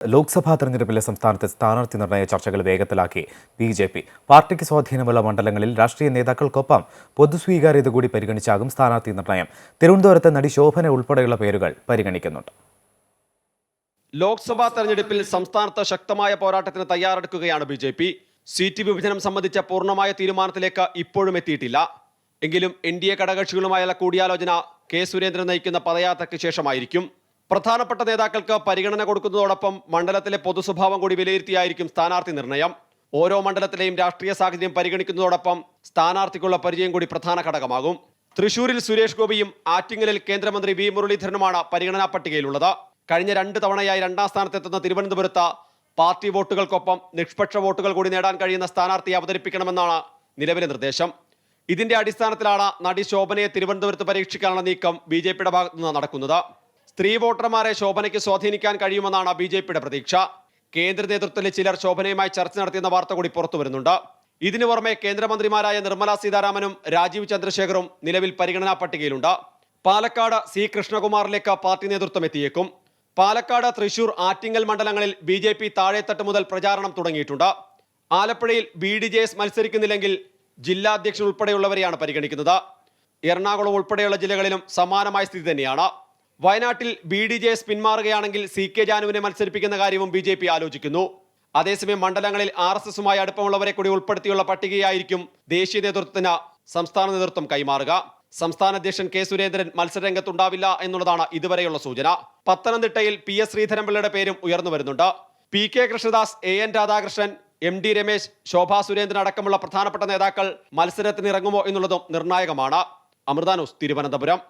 ലോക്സഭാ തെരഞ്ഞെടുപ്പിലെ സംസ്ഥാനത്തെ സ്ഥാനാർത്ഥി നിർണയ ചർച്ചകൾ വേഗത്തിലാക്കി. ബി ജെ പി പാർട്ടിക്ക് സ്വാധീനമുള്ള മണ്ഡലങ്ങളിൽ രാഷ്ട്രീയ നേതാക്കൾക്കൊപ്പം പൊതുസ്വീകാര്യത കൂടി പരിഗണിച്ചാകും സ്ഥാനാർത്ഥി നിർണയം. തിരുവനന്തപുരത്ത് നടി ശോഭന ഉൾപ്പെടെയുള്ള പേരുകൾ പരിഗണിക്കുന്നുണ്ട്. ലോക്സഭാ തെരഞ്ഞെടുപ്പിൽ സംസ്ഥാനത്ത് ശക്തമായ പോരാട്ടത്തിന് തയ്യാറെടുക്കുകയാണ് ബി ജെ പി. സീറ്റ് വിഭജനം സംബന്ധിച്ച പൂർണമായ തീരുമാനത്തിലേക്ക് ഇപ്പോഴും എത്തിയിട്ടില്ല. എങ്കിലും എൻ ഡി എ ഘടകകക്ഷികളുമായുള്ള കൂടിയാലോചന കെ സുരേന്ദ്രൻ നയിക്കുന്ന പദയാത്രയ്ക്ക് ശേഷമായിരിക്കും. പ്രധാനപ്പെട്ട നേതാക്കൾക്ക് പരിഗണന കൊടുക്കുന്നതോടൊപ്പം മണ്ഡലത്തിലെ പൊതുസ്വഭാവം കൂടി വിലയിരുത്തിയായിരിക്കും സ്ഥാനാർത്ഥി നിർണയം. ഓരോ മണ്ഡലത്തിലെയും രാഷ്ട്രീയ സാഹചര്യം പരിഗണിക്കുന്നതോടൊപ്പം സ്ഥാനാർത്ഥിക്കുള്ള പരിചയം കൂടി പ്രധാന ഘടകമാകും. തൃശൂരിൽ സുരേഷ് ഗോപിയും ആറ്റിങ്ങലിൽ കേന്ദ്രമന്ത്രി വി മുരളീധരനുമാണ് പരിഗണനാ പട്ടികയിലുള്ളത്. കഴിഞ്ഞ രണ്ട് തവണയായി രണ്ടാം സ്ഥാനത്തെത്തുന്ന തിരുവനന്തപുരത്ത് പാർട്ടി വോട്ടുകൾക്കൊപ്പം നിഷ്പക്ഷ വോട്ടുകൾ കൂടി നേടാൻ കഴിയുന്ന സ്ഥാനാർത്ഥിയെ അവതരിപ്പിക്കണമെന്നാണ് നിലവിലെ നിർദ്ദേശം. ഇതിന്റെ അടിസ്ഥാനത്തിലാണ് നടി ശോഭനയെ തിരുവനന്തപുരത്ത് പരീക്ഷിക്കാനുള്ള നീക്കം ബി ജെ പിയുടെ ഭാഗത്തുനിന്ന് നടക്കുന്നത്. സ്ത്രീ വോട്ടർമാരെ ശോഭനയ്ക്ക് സ്വാധീനിക്കാൻ കഴിയുമെന്നാണ് ബി ജെ പിയുടെ പ്രതീക്ഷ. കേന്ദ്ര നേതൃത്വത്തിലെ ചിലർ ശോഭനയുമായി ചർച്ച നടത്തിയെന്ന വാർത്ത കൂടി പുറത്തു വരുന്നുണ്ട്. ഇതിനു പുറമെ കേന്ദ്രമന്ത്രിമാരായ നിർമ്മലാ സീതാരാമനും രാജീവ് ചന്ദ്രശേഖറും നിലവിൽ പരിഗണനാ പട്ടികയിലുണ്ട്. പാലക്കാട് സി കൃഷ്ണകുമാറിലേക്ക് പാർട്ടി നേതൃത്വം എത്തിയേക്കും. പാലക്കാട് തൃശൂർ ആറ്റിങ്ങൽ മണ്ഡലങ്ങളിൽ ബി ജെ പി താഴെത്തട്ട് മുതൽ പ്രചാരണം തുടങ്ങിയിട്ടുണ്ട്. ആലപ്പുഴയിൽ ബി ഡി ജെ എസ് മത്സരിക്കുന്നില്ലെങ്കിൽ ജില്ലാ അധ്യക്ഷൻ ഉൾപ്പെടെയുള്ളവരെയാണ് പരിഗണിക്കുന്നത്. എറണാകുളം ഉൾപ്പെടെയുള്ള ജില്ലകളിലും സമാനമായ സ്ഥിതി തന്നെയാണ്. വയനാട്ടിൽ ബി ഡി ജെ എസ് പിന്മാറുകയാണെങ്കിൽ സി കെ ജാനുവിനെ മത്സരിപ്പിക്കുന്ന കാര്യവും ബി ജെ പി ആലോചിക്കുന്നു. അതേസമയം മണ്ഡലങ്ങളിൽ ആർ എസ് എസുമായി അടുപ്പമുള്ളവരെ കൂടി ഉൾപ്പെടുത്തിയുള്ള പട്ടികയായിരിക്കും ദേശീയ നേതൃത്വത്തിന് സംസ്ഥാന നേതൃത്വം കൈമാറുക. സംസ്ഥാന അധ്യക്ഷൻ കെ സുരേന്ദ്രൻ മത്സരരംഗത്തുണ്ടാവില്ല എന്നുള്ളതാണ് ഇതുവരെയുള്ള സൂചന. പത്തനംതിട്ടയിൽ പി എസ് ശ്രീധരൻപിള്ളയുടെ പേരും ഉയർന്നു വരുന്നുണ്ട്. P K Krishnadas A N Radhakrishnan M D Ramesh Shobha Surendran അടക്കമുള്ള പ്രധാനപ്പെട്ട നേതാക്കൾ മത്സരത്തിനിറങ്ങുമോ എന്നുള്ളതും നിർണായകമാണ്. അമൃത ന്യൂസ് തിരുവനന്തപുരം.